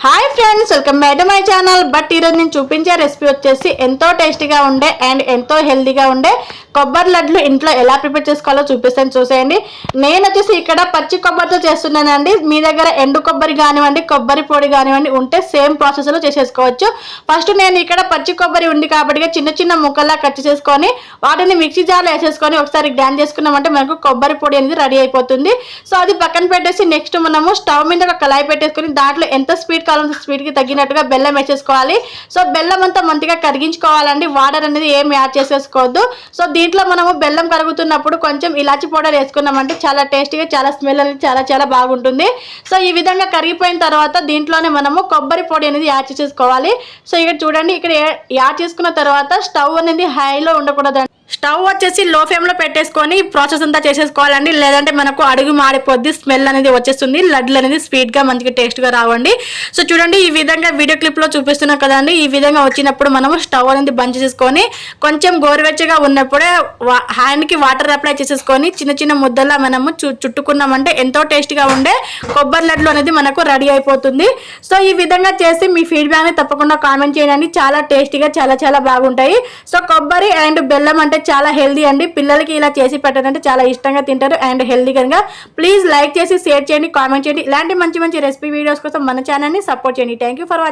Hi friends welcome back to my channel but ఈరోజు నేను చూపించే రెసిపీ వచ్చేసి ఎంతో టేస్టీగా ఉండే అండ్ ఎంతో హెల్తీగా ఉండే కొబ్బరి లడ్లు ఇంట్లో ఎలా ప్రిపేర్ చేసుకోవాలో చూపిస్తాను చూసేయండి. నేను వచ్చేసి ఇక్కడ పచ్చి కొబ్బరితో చేస్తున్నానండి. మీ దగ్గర ఎండు కొబ్బరి కానివ్వండి కొబ్బరి పొడి కానివ్వండి ఉంటే సేమ్ ప్రాసెస్లో చేసేసుకోవచ్చు. ఫస్ట్ నేను ఇక్కడ పచ్చి కొబ్బరి ఉంది కాబట్టి చిన్న చిన్న ముక్కల్లా కట్ చేసుకొని వాటిని మిక్సీ జార్లో వేసేసుకొని ఒకసారి గ్రైండ్ చేసుకున్నామంటే మనకు కొబ్బరి పొడి అనేది రెడీ అయిపోతుంది. సో అది పక్కన పెట్టేసి నెక్స్ట్ మనము స్టవ్ మీద ఒక కళాయి పెట్టేసుకొని దాంట్లో ఎంత స్పీడ్ కావాలంటే స్పీడ్కి తగ్గినట్టుగా బెల్లం వేసేసుకోవాలి. సో బెల్లం అంతా మంచిగా కరిగించుకోవాలండి. వాటర్ అనేది ఏం యాడ్ చేసేసుకోవద్దు. సో దీంట్లో మనము బెల్లం కరుగుతున్నప్పుడు కొంచెం ఇలాచి పౌడర్ వేసుకున్నామంటే చాలా టేస్టీగా చాలా స్మెల్ అనేది చాలా చాలా బాగుంటుంది. సో ఈ విధంగా కరిగిపోయిన తర్వాత దీంట్లోనే మనము కొబ్బరి పొడి అనేది యాడ్ చేసుకోవాలి సో ఇక్కడ చూడండి ఇక్కడ యాడ్ చేసుకున్న తర్వాత స్టవ్ అనేది హైలో ఉండకూడదు స్టవ్ వచ్చేసి లో ఫ్లేమ్లో పెట్టేసుకొని ప్రాసెస్ అంతా చేసేసుకోవాలండి. లేదంటే మనకు అడుగు మాడిపోద్ది స్మెల్ అనేది వచ్చేస్తుంది లడ్లు అనేది స్వీట్గా మంచిగా టేస్ట్గా రావండి. సో చూడండి ఈ విధంగా వీడియో క్లిప్లో చూపిస్తున్నాం కదండి. ఈ విధంగా వచ్చినప్పుడు మనము స్టవ్ అనేది బంద్ చేసేసుకొని కొంచెం గోరువెచ్చగా ఉన్నప్పుడే హ్యాండ్కి వాటర్ అప్లై చేసేసుకొని చిన్న చిన్న ముద్దలా మనము చు- చుట్టుకున్నామంటే ఎంతో టేస్ట్గా ఉండే కొబ్బరి లడ్లు అనేది మనకు రెడీ అయిపోతుంది. సో ఈ విధంగా చేసి మీ ఫీడ్బ్యాక్ని తప్పకుండా కామెంట్ చేయండి. చాలా టేస్టీగా చాలా చాలా బాగుంటాయి. సో కొబ్బరి అండ్ బెల్లం అంటే చాలా హెల్దీ అండి. పిల్లలకి ఇలా చేసి పెట్టాలంటే చాలా ఇష్టంగా తింటారు అండ్ హెల్దీ కనుక. ప్లీజ్ లైక్ చేసి షేర్ చేయండి కామెంట్ చేయండి. ఇలాంటి మంచి మంచి రెసిపీ వీడియోస్ కోసం మన ఛానల్ని సపోర్ట్ చేయండి. Thank you for watching